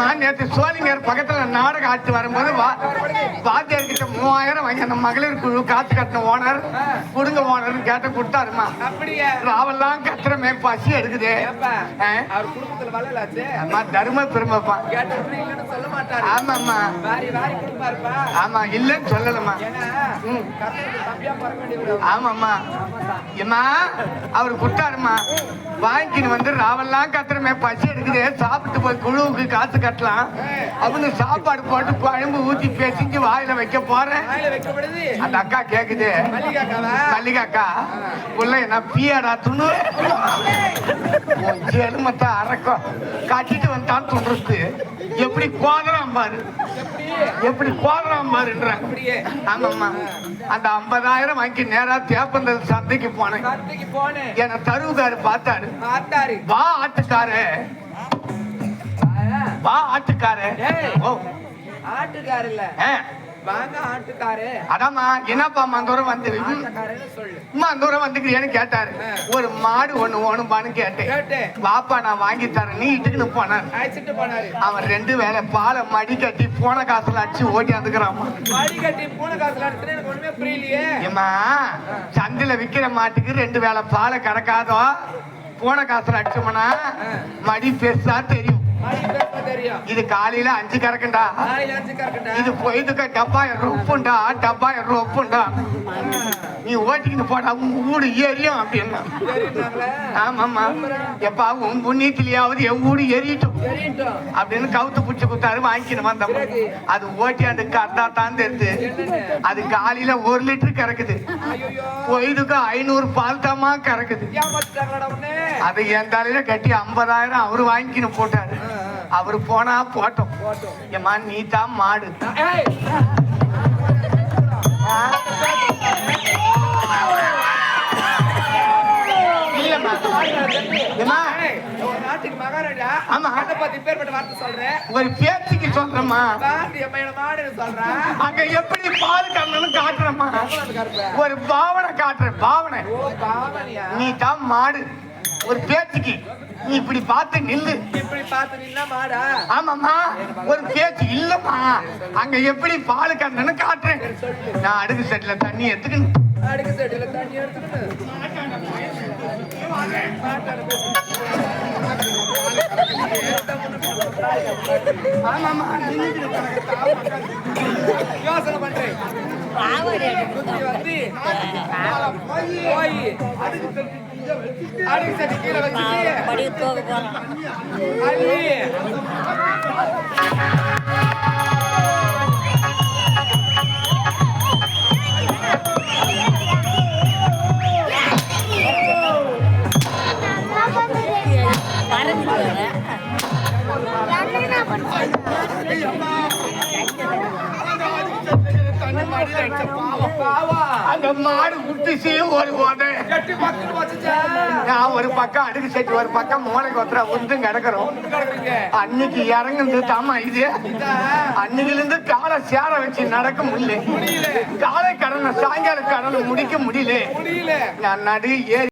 ஏம்மா நேற்று சோழிங்கர் பக்கத்துல நாடகம் ஆட்டு வரும்போது வாத்தியார் கிட்ட மூவாயிரம் வாங்கி அந்த மகளிர் குழு காத்து கட்டின ஓனர் குடுங்க ஓனர்னு கேட்ட கொடுத்தாருமா. ராவெல்லாம் கத்துறமே பசி எடுக்குது. அம்மா தர்ம பெருமைப்பா. ஆமாம்மா. கொடுப்பாருப்பா. ஆமா இல்லைன்னு சொல்லலம்மா. ஆமாம்மா. ஏம்மா அவர் கொடுத்தாருமா வாங்கிக்கின்னு வந்து ராவெல்லாம் கத்துறமே பசி எடுக்குது. சாப்பிட்டு போய் குழுவுக்கு காசு கட்டலாம். அவங்க சாப்பாடு போட்டு குழம்பு ஊத்தி பேசிஞ்சு வாயில வைக்க போறேன். அந்த அக்கா கேக்குது. மல்லிகா அக்கா உள்ள என்ன பியாடா துணு? உன் எலுமத்தை அறக்கம் கட்டிட்டு வந்தான் துணுறது எப்படி கோதறான் பாரு எப்படி கோதறான் பாருன்ற அப்படியே. ஆமாம்மா. அந்த ஐம்பதாயிரம் வாங்கி நேரா தேப்பந்தல் சந்தைக்கு போனேன். என்ன தருவுகாரு பார்த்தாரு. வா ஆட்டுக்காரு. வா ஆட்டுக்காரு. ஆட்டுக்காரு இல்ல வாங்க ஆட்டுக்காரு. அதாம்மா என்னப்பா மந்தூரம் வந்து ஆட்டுக்காரன்னு சொல்லு. அம்மா தூரம் வந்துக்கிறியான்னு கேட்டாரு. ஒரு மாடு ஒண்ணு ஓணும்பான்னு கேட்டேன். வாப்பா நான் வாங்கி தரேன். நீ இட்டுக்குன்னு போனார் அழைச்சிட்டு போனாரு. அவன் ரெண்டு வேளை பாலை மடி கட்டி போன காசுல அடிச்சு ஓட்டி வந்துக்கிறான் வழி கட்டி பூனை காசுல அடிச்சுட்டு எனக்கு ஒண்ணுமே புரியலையே. ஏம்மா சந்தையில விக்கிற மாட்டுக்கு ரெண்டு வேளை பாலை கிடக்காதோ போன காசுல அடிச்சோம்னா மடி பெருசா தெரியும். இது காலையில அஞ்சு கறக்குண்டா. இது பொய்துக்க டப்பாயிரம் ரூப்புண்டா டப்பாயிரம் ரூப்புண்டா. நீ ஓட்டிக்கிட்டு போடா உன் வீடு எரியும் அப்படின்னா. ஆமாம்மா. எப்பா உன் புண்ணியத்திலேயாவது என் வீடு எரியட்டும். அப்படின்னு கவுத்து பிடிச்சி கொடுத்தாரு வாங்கிக்கிட்டு வந்தோம். பிறகு? அது ஓட்டியாண்டு கறந்தா தான் தெரியுது என்னன்னு அது காலையில ஒரு லிட்டர் கறக்குது. பொய்துக்கு ஐநூறு பால் தாமா கறக்குது அதை என் தலையில கட்டி ஐம்பதாயிரம் அவரு வாங்கிக்கின்னு போட்டாரு. அவரு போனா போட்டோம். ஏம்மா நீ தான் மாடு ஒரு நாட்டுக்கு மகாராஜா ஆமா. அதை பத்தி பேர்பட்ட வார்த்தை சொல்றேன். ஒரு பேச்சுக்கு சொல்றேன் அங்க எப்படி பால் கண்ணன்னு காட்டுறம்மா. கருப்ப ஒரு பாவனை காட்டுறேன் பாவனை. நீ தான் மாடு. ஒரு பேச்சுக்கு. நீ இப்படி பார்த்து நில்லு. இப்படி பார்த்து நின்னா மாடா? ஆமாம்மா. ஒரு பேச்சு இல்லம்மா. அங்க எப்படி பால் கண்ணன்னு காட்டுறேன். நான் அடுக்கு செட்ல தண்ணி எடுத்துக்கணும். அடுக்கு செடியில தண்ணி பேசு. ஆமாம்மா. யோசனை பண்றேன். போய் அடுக்கு செடி கீழே வச்சுட்டு படிக்க போக போறோம் அள்ளி மறந்து போறேன் பாவா அந்த மாடு குட்டிச்சு ஒரு நான் ஒரு பக்கம் அடுக்கு செட்டு ஒரு பக்கம் மூளை கொத்துற ஒன்றும் கிடக்குறோம். அன்னைக்கு இறங்குனது தாமா இது. அன்னையில இருந்து காலை சேர வச்சு நடக்க முடியல. காலை கடனை சாயங்கால கடனை முடிக்க முடியல. முடியல. நான் நடு ஏறி